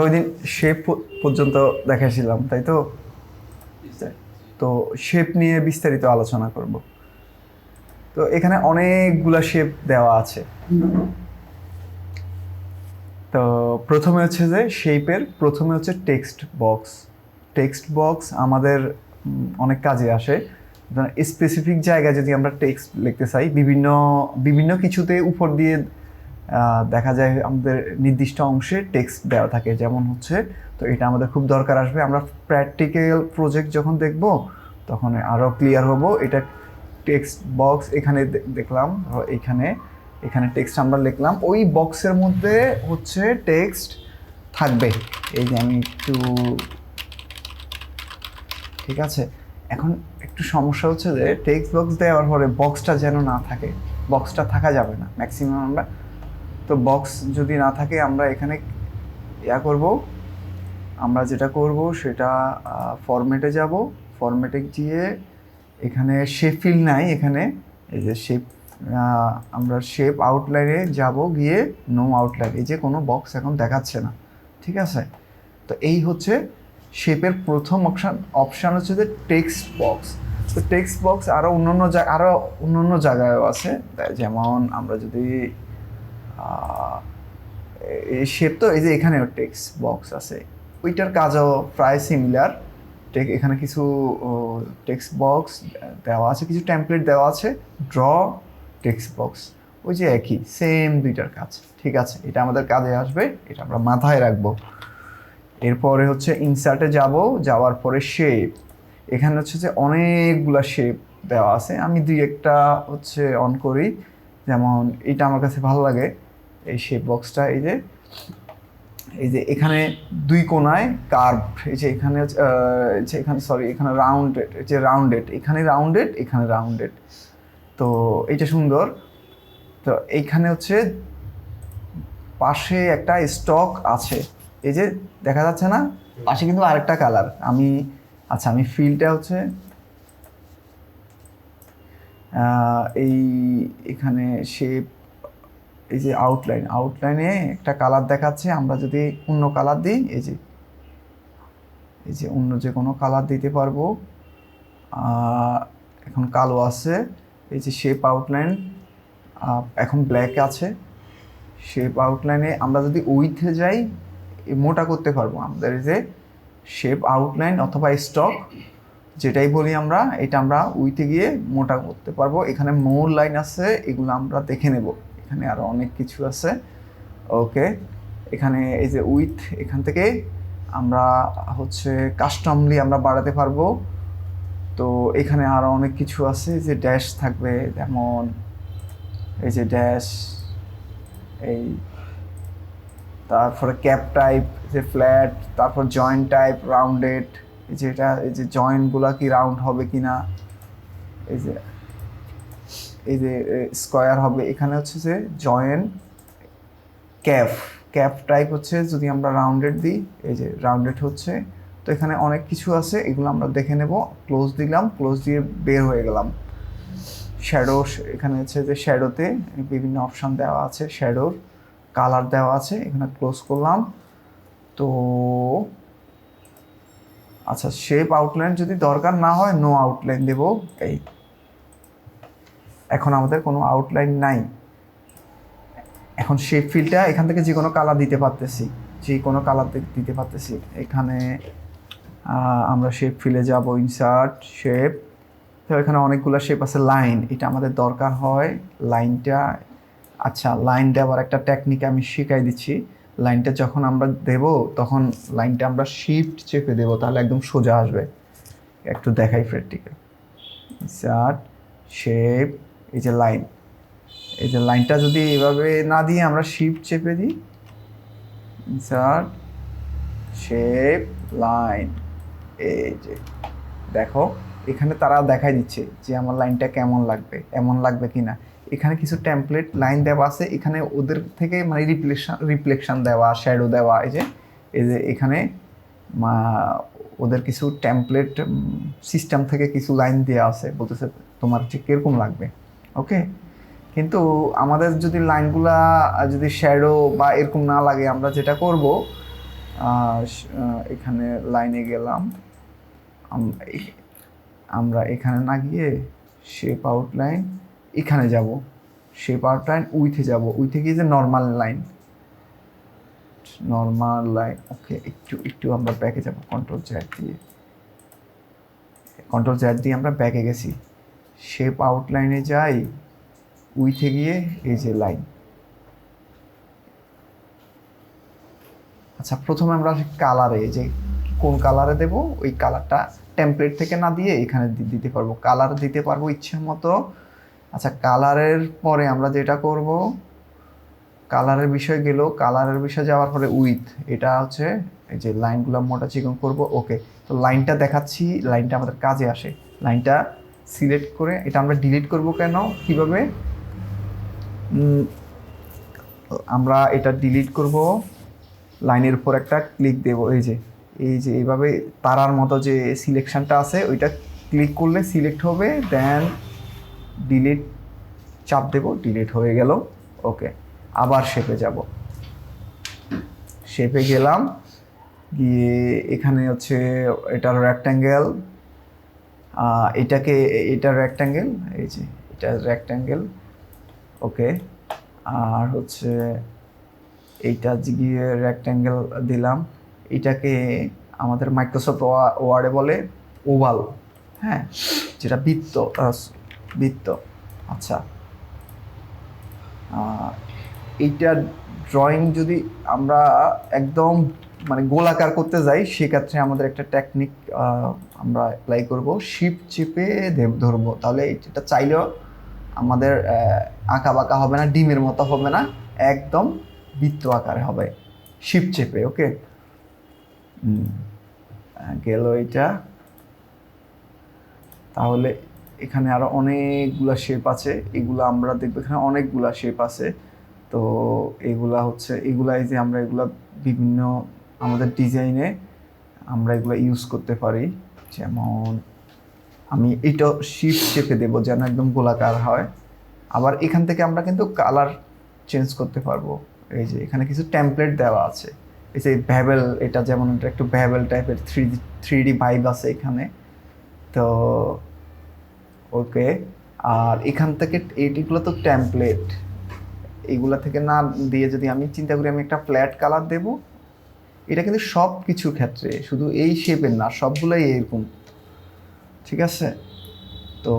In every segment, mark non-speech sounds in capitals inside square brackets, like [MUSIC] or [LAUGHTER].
আমরা ওই দিন শেপ পর্যন্ত দেখাইছিলাম, তাই তো? তো শেপ নিয়ে বিস্তারিত আলোচনা করব। তো এখানে অনেকগুলা শেপ দেওয়া আছে। তো প্রথমে হচ্ছে যে শেপের, প্রথমে হচ্ছে টেক্সট বক্স। টেক্সট বক্স আমাদের অনেক কাজে আসে। স্পেসিফিক জায়গায় যদি আমরা টেক্সট লিখতে চাই, বিভিন্ন বিভিন্ন কিছুতে উপর দিয়ে দেখা যায় আমাদের নির্দিষ্ট অংশে টেক্সট দেওয়া থাকে, যেমন হচ্ছে, তো এটা আমাদের খুব দরকার আসবে। আমরা প্র্যাকটিক্যাল প্রজেক্ট যখন দেখব, তখন আরও ক্লিয়ার হব। এটা টেক্সট বক্স এখানে দেখলাম, এখানে এখানে টেক্সট আমরা লিখলাম। ওই বক্সের মধ্যে হচ্ছে টেক্সট থাকবে। এই যে আমি একটু, ঠিক আছে? এখন একটু সমস্যা হচ্ছে যে টেক্সট বক্স দেওয়ার পরে বক্সটা যেন না থাকে বক্সটা থাকা যাবে না। ম্যাক্সিমাম আমরা তো বক্স যদি না থাকে, আমরা এখানে ইয়া করব। আমরা যেটা করব, সেটা ফরম্যাটে যাব। ফরম্যাটে গিয়ে এখানে শেপ ফিল নাই এখানে। এই যে শেপ আমরা শেপ আউটলাইনে যাব গিয়ে নো আউটলাইন এই যে কোনো বক্স এখন দেখাচ্ছে না। ঠিক আছে? তো এই হচ্ছে শেপের প্রথম অপশান অপশান হচ্ছে যে টেক্সট বক্স তো টেক্সট বক্স আরও অন্য অন্য জায়গা আরও অন্য অন্য জায়গায়ও আছে। যেমন আমরা যদি শেপ তো এই যে এখানেও টেক্সট বক্স আছে। ওইটার কাজও প্রায় সিমিলার টেক এখানে কিছু টেক্সট বক্স দেওয়া আছে, কিছু টেমপ্লেট দেওয়া আছে। ড্র টেক্সট বক্স ওই যে একই সেম দুইটার কাজ। ঠিক আছে, এটা আমাদের কাজে আসবে, এটা আমরা মাথায় রাখব। এরপরে হচ্ছে ইনসার্টে যাব, যাওয়ার পরে শেপ এখানে হচ্ছে যে অনেকগুলা শেপ দেওয়া আছে। আমি দুই একটা হচ্ছে অন করি। যেমন, এটা আমার কাছে ভালো লাগে। এই শেপ বক্সটা এই যে এই যে এখানে দুই কোনায় কার্ভ এই যে এখানে যে এখানে সরি এখানে রাউন্ডেড যে রাউন্ডেড এখানে রাউন্ডেড এখানে রাউন্ডেড তো এইটা সুন্দর। তো এইখানে হচ্ছে পাশে একটা স্টক আছে। এই যে দেখা যাচ্ছে না? পাশে কিন্তু আরেকটা কালার আমি আচ্ছা আমি ফিলটা হচ্ছে এই এখানে শেপ এই যে আউটলাইন আউটলাইনে একটা কালার দেখাচ্ছে, আমরা যদি অন্য কালার দিই, এই যে এই যে অন্য যে কোনো কালার দিতে পারব। এখন কালো আছে, এই যে শেপ আউটলাইন এখন ব্ল্যাক আছে। শেপ আউটলাইনে আমরা যদি উইথে যাই মোটা করতে পারব। আমাদের যে শেপ আউটলাইন অথবা স্টক যেটাই বলি আমরা, এটা আমরা উইথে গিয়ে মোটা করতে পারব। এখানে মোর লাইন আছে, এগুলো আমরা দেখে নেব। এখানে আরও অনেক কিছু আছে। ওকে, এখানে এই যে উইথ, এখান থেকে আমরা হচ্ছে কাস্টমলি আমরা বাড়াতে পারব। তো এখানে আরও অনেক কিছু আছে, যে ড্যাশ থাকবে, যেমন এই যে ড্যাশ, এই তারপরে ক্যাপ টাইপ যে ফ্ল্যাট, তারপর জয়েন্ট টাইপ, রাউন্ডেড যেটা এই যে জয়েন্টগুলো কি রাউন্ড হবে কি না এই যে এই যে স্কোয়ার হবে, এখানে হচ্ছে যে জয়েন্ট ক্যাফ ক্যাপ টাইপ হচ্ছে যদি আমরা রাউন্ডেড দিই, এই যে রাউন্ডেড হচ্ছে, তো এখানে অনেক কিছু আছে, এগুলো আমরা দেখে নেব ক্লোজ দিলাম ক্লোজ দিয়ে বের হয়ে গেলাম। শ্যাডো এখানে হচ্ছে যে শ্যাডোতে বিভিন্ন অপশান দেওয়া আছে শ্যাডোর কালার দেওয়া আছে, এখানে ক্লোজ করলাম, তো আচ্ছা শেপ আউটলাইন যদি দরকার না হয় নো আউটলাইন দেব, এই এখন আমাদের কোনো আউটলাইন নাই। এখন শেপ ফিলটা এখান থেকে যে কোনো কালার দিতে পারতেছি, যে কোনো কালার দিতে পারতেছি। এখানে আমরা শেপ ফিলে যাব ইনসার্ট শেপ তো এখানে অনেকগুলো শেপ আছে লাইন এটা আমাদের দরকার হয় লাইনটা আচ্ছা লাইন দেওয়ার একটা টেকনিক আমি শিখাই দিচ্ছি। লাইনটা যখন আমরা দেব, তখন লাইনটা আমরা শিফট চেপে দেব, তাহলে একদম সোজা আসবে। একটু দেখাই প্র্যাকটিক্যাল ইনসার্ট শেপ এই যে লাইন এই যে লাইনটা যদি এভাবে না দিয়ে আমরা শিফট চেপে দিই ইনসার্ট শেপ লাইন এই যে, দেখো, এখানে তারা দেখাই দিচ্ছে যে আমার লাইনটা কেমন লাগবে, এমন লাগবে কি না এখানে কিছু টেমপ্লেট লাইন দেওয়া আছে, এখানে ওদের থেকে মানে রিফ্লেকশন রিফ্লেকশন দেওয়া শ্যাডো দেওয়া, এই যে এই যে এখানে ওদের কিছু টেমপ্লেট সিস্টেম থেকে কিছু লাইন দেওয়া আছে, বলতেছে তোমার ঠিক কীরকম লাগবে। ওকে কিন্তু আমাদের যদি লাইনগুলা যদি শ্যাডো বা এরকম না লাগে, আমরা যেটা করব এখানে লাইনে গেলাম। আমরা এখানে না গিয়ে শেপ আউটলাইন এখানে যাব। শেপ আউটলাইন উইথে যাব। উইথে গিয়ে যে normal line normal line okay একটু একটু আমরা ব্যাকে যাব। কন্ট্রোল জ্যাট দিয়ে। কন্ট্রোল জ্যাট দিয়ে আমরা ব্যাকে গেছি। শেপ আউটলাইনে যাই উইথে গিয়ে এই যে লাইন আচ্ছা প্রথমে আমরা কালারে যে কোন কালারে দেব? ওই কালারটা টেমপ্লেট থেকে না দিয়ে এখানে দিতে পারব। কালার দিতে পারব ইচ্ছে মতো। আচ্ছা কালারের পরে আমরা যেটা করব কালারের বিষয় গেল কালারের বিষয় যাওয়ার পরে উইথ এটা হচ্ছে এই যে লাইনগুলো মোটা চিকন করব ওকে তো লাইনটা দেখাচ্ছি লাইনটা আমাদের কাজে আসে। লাইনটা সিলেক্ট করে এটা আমরা ডিলিট করব কেন? কীভাবে? আমরা এটা ডিলিট করব, লাইনের উপর একটা ক্লিক দেব, এই যে এই যে, এইভাবে তারার মতো যে সিলেকশনটা আছে, ওইটা ক্লিক করলে সিলেক্ট হবে, দেন ডিলিট, চাপ দেব, ডিলিট হয়ে গেল, ওকে, আবার শেপে যাব। শেপে গেলাম, গিয়ে এখানে হচ্ছে এটার রেক্ট্যাঙ্গেল এটাকে, এটার রেক্ট্যাঙ্গেল এই যে এটা রেক্ট্যাঙ্গেল ওকে আর হচ্ছে এইটা গিয়ে রেক্ট্যাঙ্গেল দিলাম, এটাকে আমাদের মাইক্রোসফট ওয়ার্ডে বলে ওভাল হ্যাঁ যেটা বৃত্ত বৃত্ত আচ্ছা এইটা ড্রয়িং যদি আমরা একদম মানে গোলাকার করতে যাই, সেক্ষেত্রে আমাদের একটা টেকনিক আমরা অ্যাপ্লাই করব। শিপ চেপে দেব ধরবো। তাহলে এটা চাইলেও আমাদের আঁকা বাঁকা হবে না, ডিমের মতো হবে না, একদম বৃত্ত আকারে হবে। শিপ চেপে ওকে গেল এটা তাহলে এখানে আরও অনেকগুলা শেপ আছে। এগুলা আমরা দেখব, এখানে অনেকগুলা শেপ আছে। তো এগুলা হচ্ছে, এগুলাই যে আমরা এগুলা বিভিন্ন আমাদের ডিজাইনে আমরা এগুলো ইউজ করতে পারি। যেমন আমি এটা শিপ চেপে দেবো যেন একদম গোলাকার হয়। আবার এখান থেকে আমরা কিন্তু কালার চেঞ্জ করতে পারব। এই যে এখানে কিছু টেমপ্লেট দেওয়া আছে। এই যে ভ্যাবেল এটা যেমন এটা একটু ভ্যাবেল টাইপের থ্রি থ্রি ডি ভাইব আছে এখানে। তো ওকে আর এখান থেকে এইগুলো তো টেমপ্লেট এইগুলা থেকে না দিয়ে যদি আমি চিন্তা করি আমি একটা ফ্ল্যাট কালার দেব এটা কিন্তু সব কিছু ক্ষেত্রে, শুধু এই শেপের না, সবগুলোই এরকম। ঠিক আছে? তো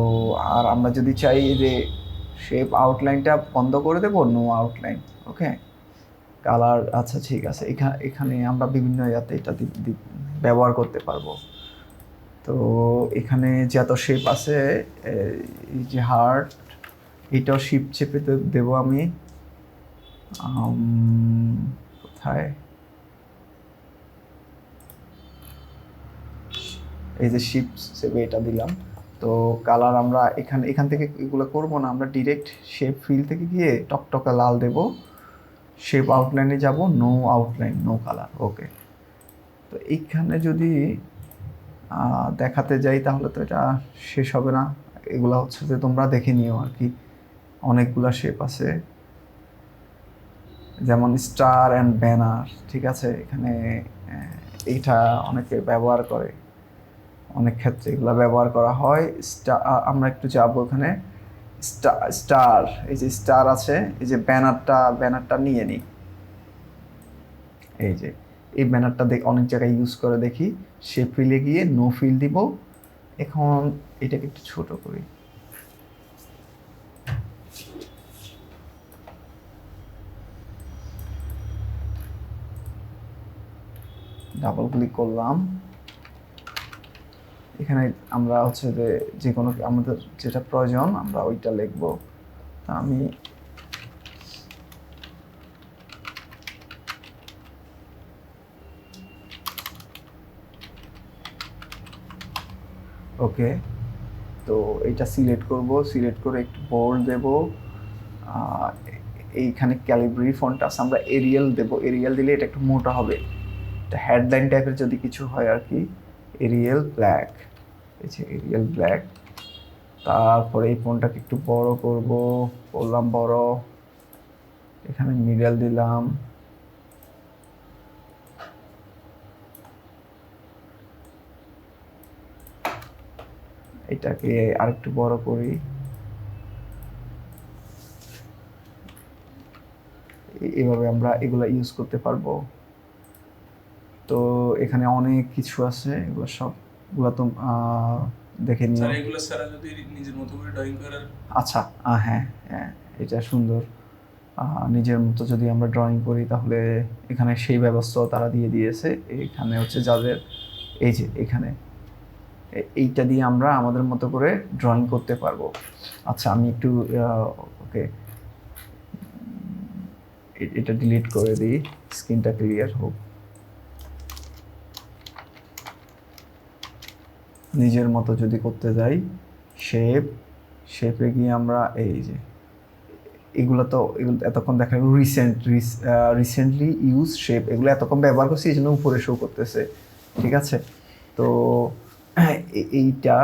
আর আমরা যদি চাই যে শেপ আউটলাইনটা বন্ধ করে দেবো নো আউটলাইন ওকে কালার আচ্ছা ঠিক আছে। এখানে এখানে আমরা বিভিন্ন ইয়াতে এটা ব্যবহার করতে পারব। তো এখানে যত শেপ আছে, এই যে হার্ট এটাও শিপ চেপে দেবো আমি, কোথায়? এই যে শিপ চেপে এটা দিলাম। তো কালার আমরা এখানে, এখান থেকে এগুলো করব না, আমরা ডিরেক্ট শেপ ফিল থেকে গিয়ে টকটকা লাল দেব। শেপ আউটলাইনে যাব no outline no colour okay তো এইখানে যদি দেখাতে যাই তাহলে তো এটা শেষ হবে না। এগুলো হচ্ছে যে তোমরা দেখে নিও আর কি। অনেকগুলা শেপ আছে। যেমন স্টার অ্যান্ড ব্যানার ঠিক আছে? এখানে এইটা অনেকে ব্যবহার করে। অনেক ক্ষেত্রে এগুলো ব্যবহার করা হয়। স্টার আমরা একটু যাব ওখানে। স্টার, এই যে স্টার আছে, এই যে ব্যানারটা ব্যানারটা নিয়ে নিই। এই যে, এই ব্যানারটা দেখ অনেক জায়গায় ইউজ করে দেখি। সে ফিলে গিয়ে নো ফিল দিব। এখন এটাকে একটু ছোট করি। ডাবল ক্লিক করলাম। এখানে আমরা হচ্ছে যে যে কোনো আমাদের যেটা প্রয়োজন, আমরা ওইটা লিখব। তা আমি ওকে, তো এটা সিলেক্ট করব। সিলেক্ট করে একটু বোল্ড দেব। এইখানে ক্যালিব্রি ফন্ট আছে, আমরা এরিয়াল দেব। এরিয়াল দিলে এটা একটু মোটা হবে। এটা হেডলাইন টাইপের যদি কিছু হয় আর কি। এরিয়েল ব্ল্যাক এই এরিয়েল ব্ল্যাক তারপরে এই ফোনটাকে একটু বড় করব। করলাম বড়। এখানে মিডল দিলাম। এটাকে আরেকটু বড় করি। এভাবে আমরা এগুলা ইউজ করতে পারব। এখানে অনেক কিছু আছে এগুলো সবগুলো তো দেখে স্যার এগুলো স্যার যদি নিজের মতো করে ড্রয়িং করার আচ্ছা হ্যাঁ হ্যাঁ এটা সুন্দর। নিজের মতো যদি আমরা ড্রয়িং করি তাহলে এখানে সেই ব্যবস্থাও তারা দিয়ে দিয়েছে। এখানে হচ্ছে যাদের এই যে এখানে এইটা দিয়ে আমরা আমাদের মতো করে ড্রয়িং করতে পারব। আচ্ছা আমি একটু ওকে এটা ডিলিট করে দিই স্ক্রিনটা ক্লিয়ার হোক। নিজের মতো যদি করতে যাই শেপ শেপে গিয়ে আমরা এই যে, এগুলো তো এগুলো এতক্ষণ দেখা রিসেন্ট রিসেন্টলি ইউজ শেপ এগুলো এতক্ষণ ব্যবহার করছি এই জন্য উপরে শো করতেছে, ঠিক আছে? তো [CLEARS THROAT] এইটা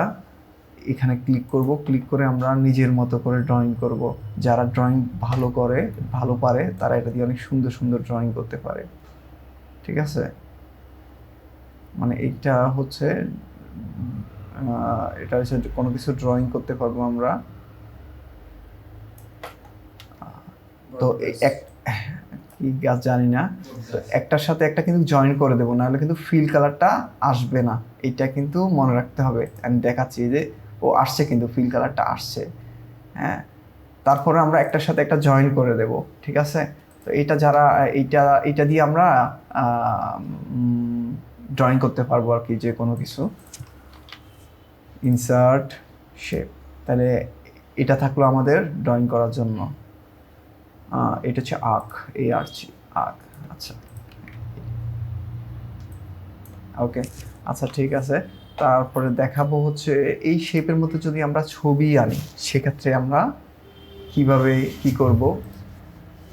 এখানে ক্লিক করব ক্লিক করে আমরা নিজের মতো করে ড্রয়িং করব। যারা ড্রয়িং ভালো করে, ভালো পারে, তারা এটা দিয়ে অনেক সুন্দর সুন্দর ড্রয়িং করতে পারে, ঠিক আছে? মানে এইটা হচ্ছে এটা হচ্ছে কোনো কিছু ড্রয়িং করতে পারব আমরা। তো এক কি গাছ জানি না। তো একটার সাথে একটা কিন্তু জয়েন করে দেবো, নাহলে কিন্তু ফিল কালারটা আসবে না। এটা কিন্তু মনে রাখতে হবে। আমি দেখাচ্ছি যে ও আসছে কিন্তু ফিল কালারটা আসছে। হ্যাঁ? তারপরে আমরা একটার সাথে একটা জয়েন করে দেব, ঠিক আছে? তো এটা যারা, এইটা এইটা দিয়ে আমরা ড্রয়িং করতে পারব আর কি, যে কোনো কিছু। ইনসার্ট শেপ তাহলে এটা থাকল আমাদের ড্রয়িং করার জন্য। এটা হচ্ছে আখ এই আরছি আখ আচ্ছা। ওকে আচ্ছা ঠিক আছে। তারপরে দেখাবো হচ্ছে এই শেপের মধ্যে যদি আমরা ছবি আনি, সেক্ষেত্রে আমরা কীভাবে কি করব?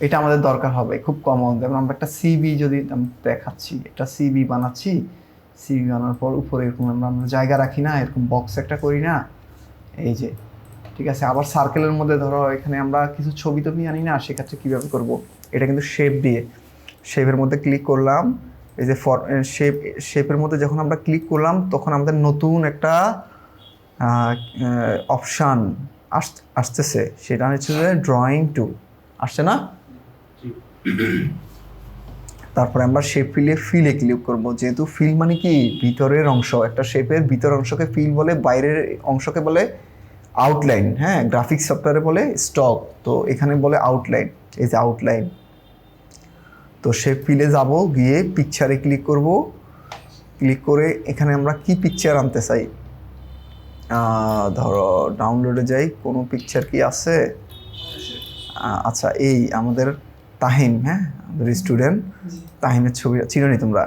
এটা আমাদের দরকার হবে, খুব কমন যেমন আমরা একটা সিবি যদি দেখাচ্ছি, একটা সিবি বানাচ্ছি সিবি বানানোর পর উপরে এরকম আমরা আমরা জায়গা রাখি না, এরকম বক্স একটা করি না। এই যে, ঠিক আছে? আবার সার্কেলের মধ্যে ধরো, এখানে আমরা কিছু ছবি টবি আনি না, সেক্ষেত্রে কীভাবে করব? এটা কিন্তু শেপ দিয়ে। শেপের মধ্যে ক্লিক করলাম, এই যে ফর শেপ শেপের মধ্যে যখন আমরা ক্লিক করলাম, তখন আমাদের নতুন একটা অপশান আস, আসতেছে। সেটা হচ্ছে যে ড্রয়িং টুল আসছে না? তারপরে আমরা শেপ ফিলে ফিলে ক্লিক করব। যেহেতু ফিল মানে কি? ভিতরের অংশ। একটা শেপের ভিতরের অংশকে ফিল বলে, বাইরের অংশকে বলে আউটলাইন হ্যাঁ গ্রাফিক্স সফটওয়্যারে বলে স্টক তো এখানে বলে আউটলাইন এই যে আউটলাইন তো শেপ ফিলে যাব, গিয়ে পিকচারে ক্লিক করব। ক্লিক করে এখানে আমরা কি পিকচার আনতে চাই? ধরো ডাউনলোডে যাই, কোনো পিকচার কি আছে? আচ্ছা এই আমাদের তাহিম হ্যাঁ? আমাদের স্টুডেন্ট তাহিমের ছবি চিনি তোমরা?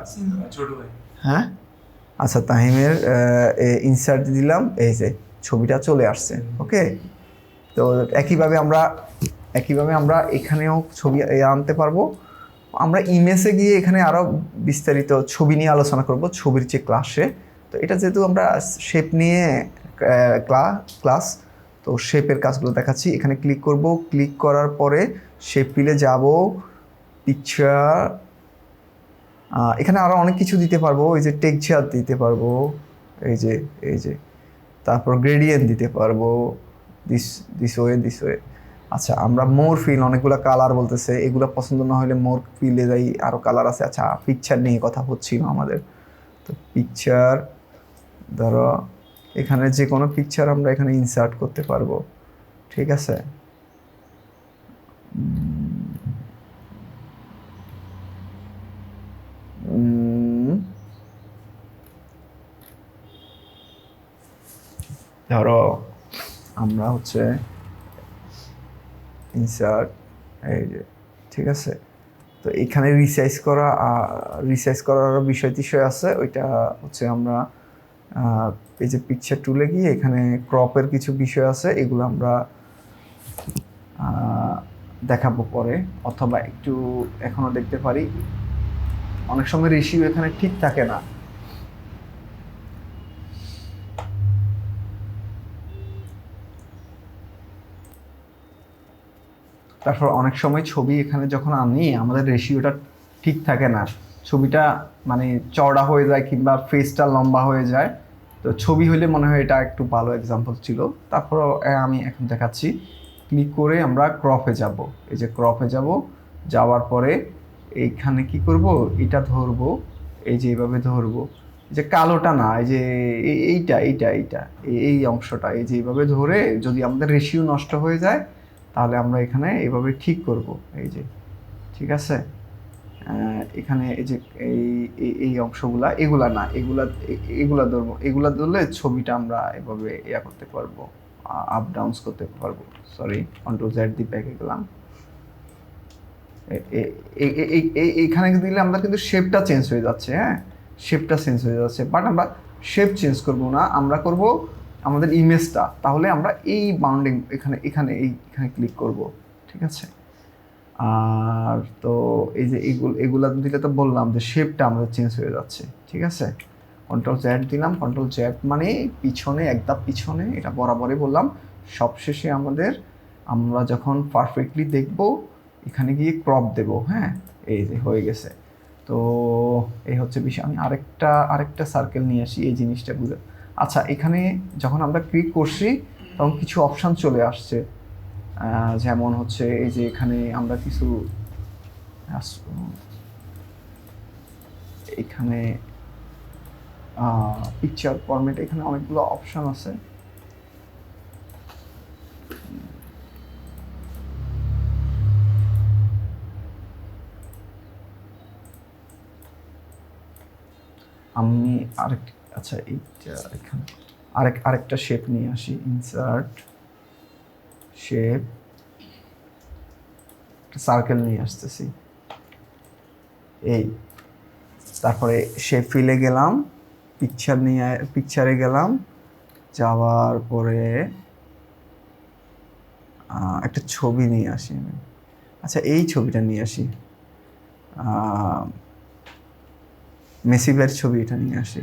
হ্যাঁ? আচ্ছা তাহিমের ইনসার্ট দিলাম এই যে ছবিটা চলে আসছে ওকে তো একইভাবে আমরা একইভাবে আমরা এখানেও ছবি আনতে পারব। আমরা ইমেজে গিয়ে এখানে আরও বিস্তারিত ছবি নিয়ে আলোচনা করব ছবির যে ক্লাসে তো এটা যেহেতু আমরা শেপ নিয়ে ক্লাস তো শেপের কাজগুলো দেখাচ্ছি। এখানে ক্লিক করব। ক্লিক করার পরে শেপ পিলে যাব পিকচার এখানে আরও অনেক কিছু দিতে পারব। এই যে টেক্সচার দিতে পারব, এই যে এই যে, তারপর গ্রেডিয়েন্ট দিতে পারব this this way this way আচ্ছা আমরা মোর ফিল অনেকগুলো কালার বলতেছে, এগুলো পছন্দ না হলে মোর ফিলে যাই আরও কালার আছে। আচ্ছা পিকচার নিয়ে কথা হচ্ছিল আমাদের। তো পিকচার ধরো, এখানে যে কোনো পিকচার আমরা এখানে ইনসার্ট করতে পারব। ঠিক আছে? ধরো, আমরা হচ্ছে ইনসার্ট এই যে, ঠিক আছে? তো এখানে রিসাইজ করা রিসাইজ করার বিষয় টিষয় আছে। ওইটা হচ্ছে আমরা এই যে পিকচার টুলে গিয়ে এখানে ক্রপের কিছু বিষয় আছে, এগুলো আমরা দেখাবো পরে। অথবা একটু এখনও দেখতে পারি। অনেক সময় রেশিও এখানে ঠিক থাকে না। তারপর অনেক সময় ছবি এখানে যখন আনি, আমাদের রেশিওটা ঠিক থাকে না। ছবিটা মানে চওড়া হয়ে যায় কিংবা ফেসটা লম্বা হয়ে যায়। তো ছবি হলে মনে হয় এটা একটু ভালো এক্সাম্পল ছিল। তারপর আমি এখন দেখাচ্ছি। ক্লিক করে আমরা ক্রপে যাব। এই যে ক্রপে যাব। যাওয়ার পরে এইখানে কি করব? এটা ধরবো। এই যে এইভাবে ধরবো। যে কালোটা না, এই যে এই- এইটা এইটা এইটা, এই- এই অংশটা, এই যে এইভাবে ধরে যদি আমাদের রেশিও নষ্ট হয়ে যায় তাহলে আমরা এখানে এভাবে ঠিক করব। এই যে, ঠিক আছে? এখানে এই যে, এই, এই- অংশগুলা, এগুলা না, এগুলা এগুলা ধরবো। এগুলা ধরলে ছবিটা আমরা এভাবে ইয়া করতে পারব আপ ডাউনস করতে পারব। সরি কন্ট্রোল জেড দিয়ে ব্যাকে গেলাম। এইখানে দিলে আমরা কিন্তু শেপটা চেঞ্জ হয়ে যাচ্ছে হ্যাঁ? শেপটা চেঞ্জ হয়ে যাচ্ছে বাট আমরা শেপ চেঞ্জ করব না, আমরা করব আমাদের ইমেজটা তাহলে আমরা এই বাউন্ডিং এখানে এখানে, এই, এখানে ক্লিক করব, ঠিক আছে? আর তো এই যে এগুলো, এগুলা দিলে তো বললাম যে শেপটা আমাদের চেঞ্জ হয়ে যাচ্ছে, ঠিক আছে? কন্ট্রোল জ্যাড দিলাম কন্ট্রোল জ্যাড মানে পিছনে, একদম পিছনে, এটা বরাবরই বললাম, সবশেষে আমাদের, আমরা যখন পারফেক্টলি দেখব, এখানে গিয়ে ক্রপ দেব হ্যাঁ? এই যে হয়ে গেছে। তো এই হচ্ছে বিষয়, আমি আরেকটা আরেকটা সার্কেল নিয়ে আসি এই জিনিসটা বুঝে আচ্ছা এখানে যখন আমরা ক্লিক করছি, তখন কিছু অপশান চলে আসছে। যেমন হচ্ছে এই যে এখানে আমরা কিছু, এখানে পিকচার ফরম্যাট এখানে অনেকগুলো অপশান আছে। আমি আরেক আচ্ছা এইটা এখানে। আরেক আরেকটা শেপ নিয়ে আসি ইনসার্ট শেপ সার্কেল নিয়ে আসতেছি। এই তারপরে শেপ ফিলে গেলাম পিকচার নিয়ে পিকচারে গেলাম যাওয়ার পরে একটা ছবি নিয়ে আসি আমি। আচ্ছা এই ছবিটা নিয়ে আসি। মেসিবের ছবি এটা নিয়ে আসি।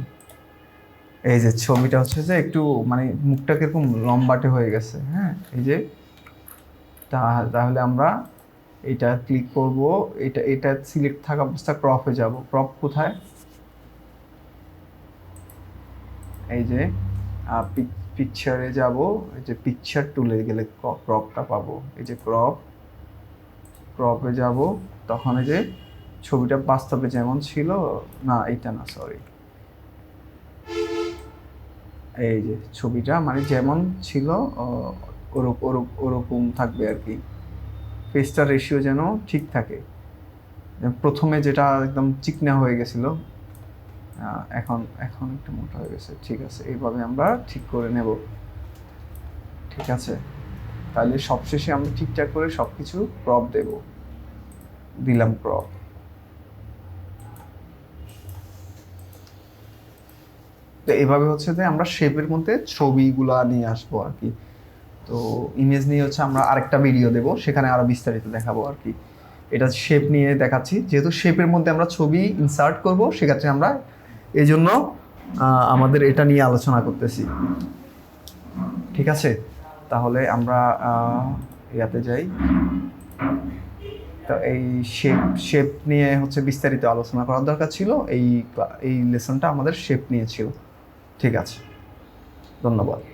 এই যে ছবিটা হচ্ছে যে একটু মানে মুখটা কীরকম লম্বাটে হয়ে গেছে হ্যাঁ? এই যে তাহলে আমরা এটা ক্লিক করব, এটা এটা সিলেক্ট থাকা অবস্থা ক্রপে যাব। ক্রপ কোথায়? এই যে পিকচারে যাব, এই যে পিকচার টুলে গেলে ক্রপটা পাবো। এই যে ক্রপ ক্রপে যাব, তখন এই যে ছবিটা বাস্তবে যেমন ছিল, না এইটা না সরি এই যে ছবিটা মানে যেমন ছিল ওরকম থাকবে আর কি। ফেসটার রেশিও যেন ঠিক থাকে। প্রথমে যেটা একদম চিকনা হয়ে গেছিল এখন এখন একটু মোটা হয়ে গেছে। ঠিক আছে, এইভাবে আমরা ঠিক করে নেব। ঠিক আছে? তাহলে সবশেষে আমরা ঠিকঠাক করে সব কিছু ক্রপ দেব। দিলাম ক্রপ তো এভাবে হচ্ছে যে আমরা শেপের মধ্যে ছবিগুলা নিয়ে আসব আর কি। তো ইমেজ নিয়ে হচ্ছে আমরা আরেকটা ভিডিও দেব, সেখানে আরও বিস্তারিত দেখাবো আর কি। এটা শেপ নিয়ে দেখাচ্ছি। যেহেতু শেপের মধ্যে আমরা ছবি ইনসার্ট করব, সেক্ষেত্রে আমরা এই জন্য আমাদের এটা নিয়ে আলোচনা করতেছি। ঠিক আছে? তাহলে আমরা ইয়াতে যাই। তো এই শেপ শেপ নিয়ে হচ্ছে বিস্তারিত আলোচনা করার দরকার ছিল। এই এই লেসনটা আমাদের শেপ নিয়ে ছিল ঠিক আছে। ধন্যবাদ।